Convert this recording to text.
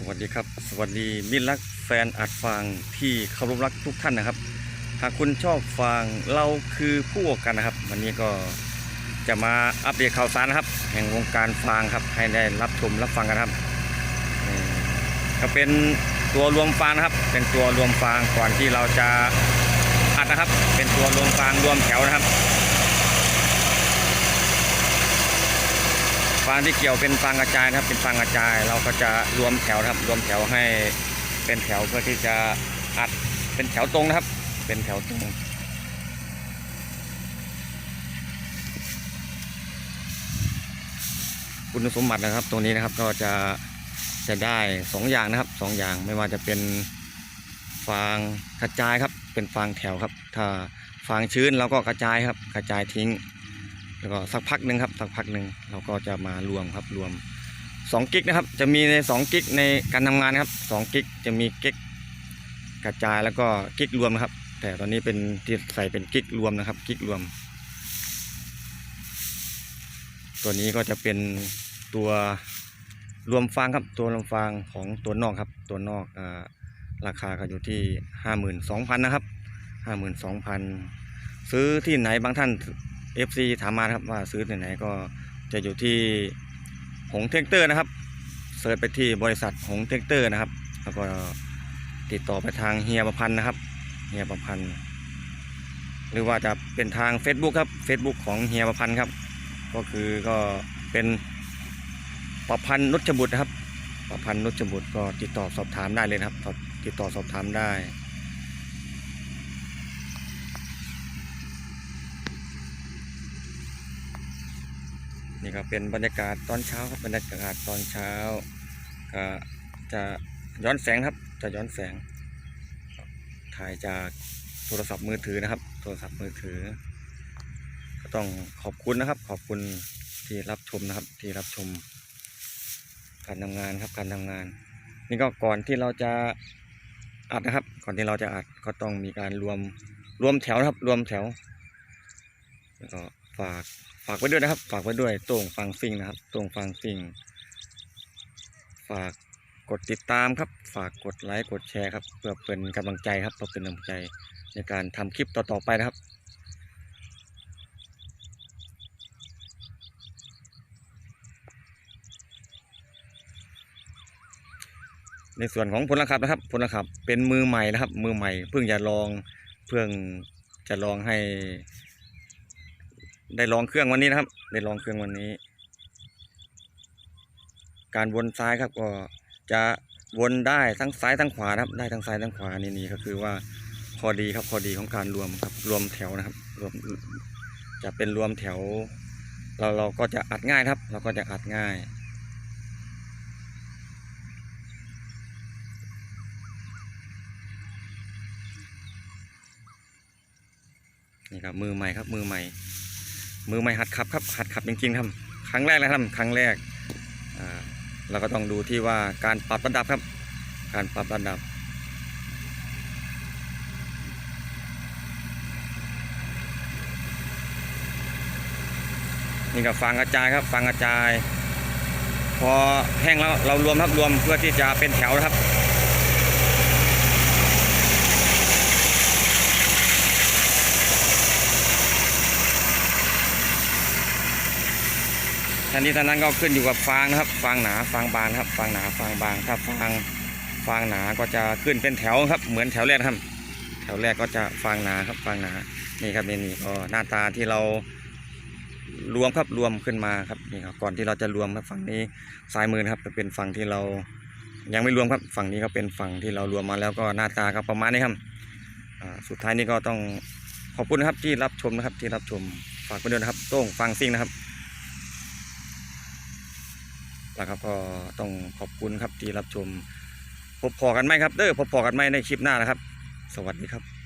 สวัสดีครับ สวัสดีมิตรรักแฟนอัดฟางที่เคารพรักทุกท่านนะครับ หากคุณชอบฟางเราคือผู้ออกกันนะครับ วันนี้ก็จะมาอัปเดตข่าวสารนะครับ แห่งวงการฟางครับ ให้ได้รับชมรับฟังกันครับนี่ก็เป็นตัวรวมฟางนะครับ เป็นตัวรวมฟางก่อนที่เราจะอัดนะครับ เป็นตัวรวมฟางรวมแถวนะครับ ฟางที่เกี่ยวเป็นฟางกระจายนะครับ เป็นฟางกระจาย เราก็จะรวมแถวนะครับ รวมแถวให้เป็นแถวเพื่อที่จะอัดเป็นแถวตรงนะครับ เป็นแถวตรงคุณสมบัตินะครับตรงนี้นะครับก็จะจะได้สองอย่างนะครับสองอย่างไม่ว่าจะเป็นฟางกระจายครับ เป็นฟางแถวครับ ถ้าฟางชื้นเราก็กระจายครับ กระจายทิ้ง แล้วก็สักพักหนึ่งครับสักพักหนึ่งเราก็จะมารวมครับรวม2กิกนะครับ จะมีใน2กิกในการทำงานครับ2กิกจะมีกิกกระจายแล้วก็กิกรวมนะครับ แต่ตอนนี้เป็นที่ใส่เป็นกิกรวมนะครับกิกรวม ตัวนี้ก็จะเป็นตัวรวมฟางครับตัวรวมฟางของตัวนอกครับ ตัวนอกอราคาก็อยู่ที่ห้าหมื่นสองพันนะครับห้าหมื่นสองพันซื้อที่ไหนบางท่าน FC ถามมาครับว่าซื้อที่ไหนก็จะอยู่ที่หงเทคเตอร์นะครับเสิร์ชไปที่บริษัทหงเทคเตอร์นะครับ แล้วก็ติดต่อไปทางเฮียประพันธ์นะครับเฮียประพันธ์หรือว่าจะเป็นทาง Facebook ครับ Facebook ของเฮียประพันธ์ครับ ก็คือก็เป็นประพันธ์นุชบุตรนะครับประพันธ์นุชบุตรก็ติดต่อสอบถามได้เลยครับติดต่อสอบถามได้ นี่ก็เป็นบรรยากาศตอนเช้าครับบรรยากาศตอนเช้าก็จะย้อนแสงครับ จะย้อนแสง ถ่ายจากโทรศัพท์มือถือนะครับ โทรศัพท์มือถือ ก็ต้องขอบคุณนะครับ ขอบคุณที่รับชมนะครับ ที่รับชม การทำงานครับการทำงาน นี่ก็ก่อนที่เราจะอัดนะครับ ก่อนที่เราจะอัดก็ต้องมีการรวมรวมแถวนะครับ รวมแถวแล้วก็ฝาก ฝากไว้ด้วยนะครับ ฝากไว้ด้วยโต้งฟังซิ่งนะครับโต้งฟังซิ่งฝากกดติดตามครับ ฝากกดไลค์กดแชร์ครับเพื่อเป็นกำลังใจครับเพื่อเป็นกำลังใจในการทำคลิปต่อๆไปนะครับ ในส่วนของพลขับนะครับพลขับเป็นมือใหม่นะครับ มือใหม่ เพิ่งจะลองเพิ่งจะลองให้ ได้ลองเครื่องวันนี้นะครับ ได้ลองเครื่องวันนี้ การวนซ้ายครับก็จะวนได้ทั้งซ้ายทั้งขวานะครับ ได้ทั้งซ้ายทั้งขวานี่นี่ก็คือว่าพอดีครับพอดีของการรวมครับ รวมแถวนะครับ รวมจะเป็นรวมแถว เราเราก็จะอัดง่ายครับ เราก็จะอัดง่ายนี่ครับมือใหม่ครับมือใหม่ มือใหม่หัดขับครับหัดขับจริงๆครับครั้งแรกนะครับครั้งแรกเราก็ต้องดูที่ว่าการปรับระดับครับ การปรับระดับ นี่ก็ฟางกระจายครับฟางกระจาย พอแห้งแล้วเรารวมครับรวมเพื่อที่จะเป็นแถวนะครับ ทันทีทันนั้นก็ขึ้นอยู่กับฟางนะครับฟางหนาฟางบางครับฟางหนาฟางบางถ้าฟางฟางหนาก็จะขึ้นเป็นแถวครับ เหมือนแถวแรกครับ แถวแรกก็จะฟางหนาครับฟางหนานี่ครับนี่นี่ก็หน้าตาที่เรารวมครับรวมขึ้นมาครับนี่ครับก่อนที่เราจะรวมครับฝั่งนี้ซ้ายมือครับจะเป็นฝั่งที่เรายังไม่รวมครับฝั่งนี้ก็เป็นฝั่งที่เรารวมมาแล้วก็หน้าตาครับประมาณนี้ครับสุดท้ายนี้ก็ต้องขอบคุณครับที่รับชมนะครับที่รับชมฝากไปด้วยนะครับโต้งฟังซิ่งนะครับ แล้วครับก็ต้องขอบคุณครับที่รับชม พบพอกันไหมครับ เด้อพบพอกันไหมในคลิปหน้านะครับ สวัสดีครับ